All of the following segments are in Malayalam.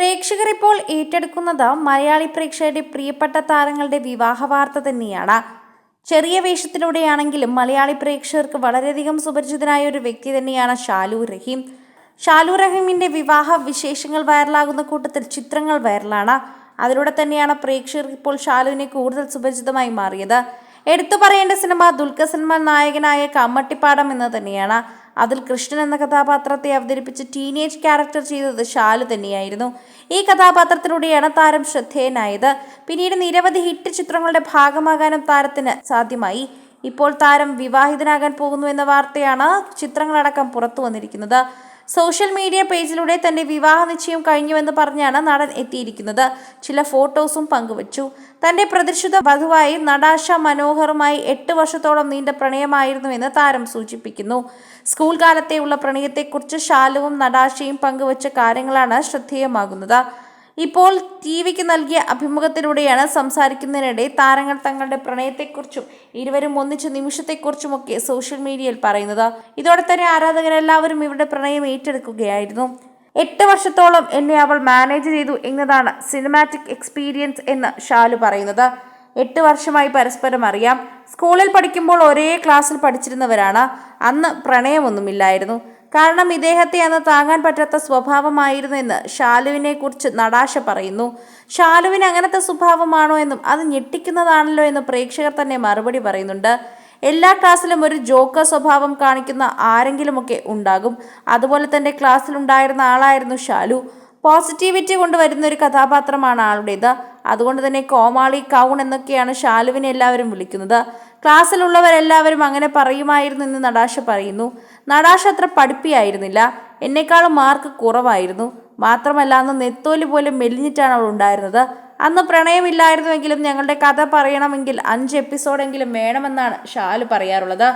പ്രേക്ഷകർ ഇപ്പോൾ ഏറ്റെടുക്കുന്നത് മലയാളി പ്രേക്ഷകരുടെ പ്രിയപ്പെട്ട താരങ്ങളുടെ വിവാഹ വാർത്ത തന്നെയാണ്. ചെറിയ വേഷത്തിലൂടെയാണെങ്കിലും മലയാളി പ്രേക്ഷകർക്ക് വളരെയധികം സുപരിചിതനായ ഒരു വ്യക്തി തന്നെയാണ് ഷാലു റഹീം. ഷാലു റഹീമിന്റെ വിവാഹ വിശേഷങ്ങൾ വൈറലാകുന്ന കൂട്ടത്തിൽ ചിത്രങ്ങൾ വൈറലാണ്. അതിലൂടെ തന്നെയാണ് പ്രേക്ഷകർ ഇപ്പോൾ ഷാലുവിനെ കൂടുതൽ സുപരിചിതമായി മാറിയത്. എടുത്തു പറയേണ്ട സിനിമ ദുൽഖർ സൽമാൻ നായകനായ കമ്മട്ടിപ്പാടം എന്ന് തന്നെയാണ്. അതിൽ കൃഷ്ണൻ എന്ന കഥാപാത്രത്തെ അവതരിപ്പിച്ച് ടീനേജ് ക്യാരക്ടർ ചെയ്തത് ഷാലു തന്നെയായിരുന്നു. ഈ കഥാപാത്രത്തിലൂടെയാണ് താരം ശ്രദ്ധേയനായത്. പിന്നീട് നിരവധി ഹിറ്റ് ചിത്രങ്ങളുടെ ഭാഗമാകാനും താരത്തിന് സാധ്യമായി. ഇപ്പോൾ താരം വിവാഹിതനാകാൻ പോകുന്നു എന്ന വാർത്തയാണ് ചിത്രങ്ങളടക്കം പുറത്തു വന്നിരിക്കുന്നത്. സോഷ്യൽ മീഡിയ പേജിലൂടെ തന്റെ വിവാഹ നിശ്ചയം കഴിഞ്ഞുവെന്ന് പറഞ്ഞാണ് നടൻ എത്തിയിരിക്കുന്നത്. ചില ഫോട്ടോസും പങ്കുവച്ചു. തന്റെ പ്രതിഷ്ഠിത വധുവായി നടാഷ മനോഹറുമായി എട്ട് വർഷത്തോളം നീണ്ട പ്രണയമായിരുന്നുവെന്ന് താരം സൂചിപ്പിക്കുന്നു. സ്കൂൾ കാലത്തെയുള്ള പ്രണയത്തെക്കുറിച്ച് ഷാലുവും നടാഷയും പങ്കുവച്ച കാര്യങ്ങളാണ് ശ്രദ്ധേയമാകുന്നത്. ഇപ്പോൾ ടി വിക്ക് നൽകിയ അഭിമുഖത്തിലൂടെയാണ് സംസാരിക്കുന്നതിനിടെ താരങ്ങൾ തങ്ങളുടെ പ്രണയത്തെക്കുറിച്ചും ഇരുവരും ഒന്നിച്ച നിമിഷത്തെക്കുറിച്ചുമൊക്കെ സോഷ്യൽ മീഡിയയിൽ പറയുന്നത്. ഇതോടെ തന്നെ ആരാധകരെല്ലാവരും ഇവരുടെ പ്രണയം ഏറ്റെടുക്കുകയായിരുന്നു. എട്ട് വർഷത്തോളം എന്നെ അവൾ മാനേജ് ചെയ്തു എന്നതാണ് സിനിമാറ്റിക് എക്സ്പീരിയൻസ് എന്ന് ഷാലു പറയുന്നത്. എട്ട് വർഷമായി പരസ്പരം അറിയാം. സ്കൂളിൽ പഠിക്കുമ്പോൾ ഒരേ ക്ലാസ്സിൽ പഠിച്ചിരുന്നവരാണ്. അന്ന് പ്രണയമൊന്നുമില്ലായിരുന്നു. കാരണം ഇദ്ദേഹത്തെ അന്ന് താങ്ങാൻ പറ്റാത്ത സ്വഭാവമായിരുന്നു എന്ന് ഷാലുവിനെ കുറിച്ച് നടാശ പറയുന്നു. ഷാലുവിന് അങ്ങനത്തെ സ്വഭാവമാണോ എന്നും അത് ഞെട്ടിക്കുന്നതാണല്ലോ എന്ന് പ്രേക്ഷകർ തന്നെ മറുപടി പറയുന്നുണ്ട്. എല്ലാ ക്ലാസ്സിലും ഒരു ജോക്കർ സ്വഭാവം കാണിക്കുന്ന ആരെങ്കിലുമൊക്കെ ഉണ്ടാകും. അതുപോലെ തന്നെ ക്ലാസ്സിൽ ഉണ്ടായിരുന്ന ആളായിരുന്നു ഷാലു പോസിറ്റിവിറ്റി കൊണ്ടുവരുന്ന ഒരു കഥാപാത്രമാണ് ആളുടേത്. അതുകൊണ്ട് തന്നെ കോമാളി കൗൺ എന്നൊക്കെയാണ് ഷാലുവിനെ എല്ലാവരും വിളിക്കുന്നത്. ക്ലാസ്സിലുള്ളവരെല്ലാവരും അങ്ങനെ പറയുമായിരുന്നു എന്ന് നടാശ പറയുന്നു. നടാശ അത്ര പഠിപ്പിയായിരുന്നില്ല. എന്നെക്കാളും മാർക്ക് കുറവായിരുന്നു. മാത്രമല്ല അന്ന് നെത്തോലി പോലും മെലിഞ്ഞിട്ടാണ് അവൾ ഉണ്ടായിരുന്നത്. അന്ന് പ്രണയമില്ലായിരുന്നുവെങ്കിലും ഞങ്ങളുടെ കഥ പറയണമെങ്കിൽ അഞ്ച് എപ്പിസോഡെങ്കിലും വേണമെന്നാണ് ഷാലു പറയാറുള്ളത്.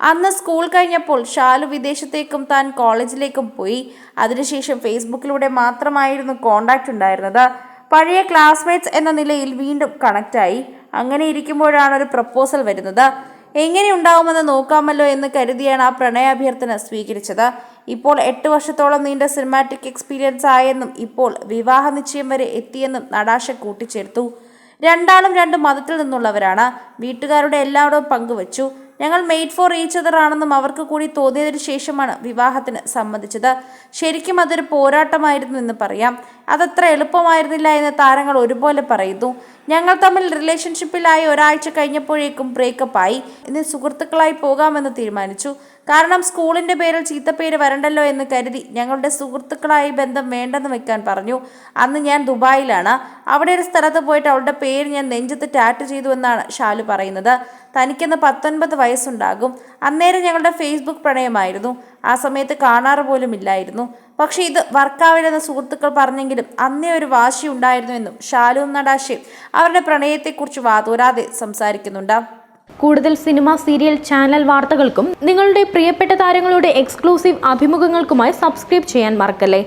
അന്ന് സ്കൂൾ കഴിഞ്ഞപ്പോൾ ഷാലു വിദേശത്തേക്കും താൻ കോളേജിലേക്കും പോയി. അതിനുശേഷം ഫേസ്ബുക്കിലൂടെ മാത്രമായിരുന്നു കോണ്ടാക്റ്റ് ഉണ്ടായിരുന്നത്. പഴയ ക്ലാസ്മേറ്റ്സ് എന്ന നിലയിൽ വീണ്ടും കണക്റ്റായി. അങ്ങനെ ഇരിക്കുമ്പോഴാണ് ഒരു പ്രപ്പോസൽ വരുന്നത്. എങ്ങനെ ഉണ്ടാവുമെന്ന് നോക്കാമല്ലോ എന്ന് കരുതിയാണ് ആ പ്രണയാഭ്യർത്ഥന സ്വീകരിച്ചത്. ഇപ്പോൾ എട്ട് വർഷത്തോളം നീണ്ട സിനിമാറ്റിക് എക്സ്പീരിയൻസ് ആയെന്നും ഇപ്പോൾ വിവാഹ നിശ്ചയം വരെ എത്തിയെന്നും നടാശ കൂട്ടിച്ചേർത്തു. രണ്ടാളും രണ്ട് മതത്തിൽ നിന്നുള്ളവരാണ്. വീട്ടുകാരുടെ എല്ലാവരും പങ്കുവച്ചു. ഞങ്ങൾ മെയ്ഡ് ഫോർ ഈച്ച് അതർ ആണെന്നും അവർക്ക് കൂടി തോന്നിയതിനു ശേഷമാണ് വിവാഹത്തിന് സമ്മതിച്ചത്. ശരിക്കും അതൊരു പോരാട്ടമായിരുന്നു എന്ന് പറയാം. അതത്ര എളുപ്പമായിരുന്നില്ല എന്ന് താരങ്ങൾ ഒരുപോലെ പറയുന്നു. ഞങ്ങൾ തമ്മിൽ റിലേഷൻഷിപ്പിലായി ഒരാഴ്ച കഴിഞ്ഞപ്പോഴേക്കും ബ്രേക്കപ്പ് ആയി. ഇനി സുഹൃത്തുക്കളായി പോകാമെന്ന് തീരുമാനിച്ചു. കാരണം സ്കൂളിന്റെ പേരിൽ ചീത്തപ്പേര് വരണ്ടല്ലോ എന്ന് കരുതി ഞങ്ങളുടെ സുഹൃത്തുക്കളായി ബന്ധം വേണ്ടെന്ന് വെക്കാൻ പറഞ്ഞു. അന്ന് ഞാൻ ദുബായിലാണ്. അവിടെ ഒരു സ്ഥലത്ത് പോയിട്ട് അവളുടെ പേര് ഞാൻ നെഞ്ചത്ത് ടാറ്റ് ചെയ്തു എന്നാണ് ഷാലു പറയുന്നത്. തനിക്കെന്ന് പത്തൊൻപത് വയസ്സുണ്ടാകും. അന്നേരം ഞങ്ങളുടെ ഫേസ്ബുക്ക് പ്രണയമായിരുന്നു. ആ സമയത്ത് കാണാറ് പോലും ഇല്ലായിരുന്നു. പക്ഷേ ഇത് വർക്കാവില്ലെന്ന് സുഹൃത്തുക്കൾ പറഞ്ഞെങ്കിലും അന്നേ ഒരു വാശി ഉണ്ടായിരുന്നുവെന്നും ഷാലുവും നടാശയും അവരുടെ പ്രണയത്തെക്കുറിച്ച് വാതൂരാതെ സംസാരിക്കുന്നുണ്ട്. കൂടുതൽ സിനിമ സീരിയൽ ചാനൽ വാർത്തകൾക്കും നിങ്ങളുടെ പ്രിയപ്പെട്ട താരങ്ങളുടെ എക്സ്ക്ലൂസീവ് അഭിമുഖങ്ങൾക്കുമായി സബ്സ്ക്രൈബ് ചെയ്യാൻ മറക്കല്ലേ?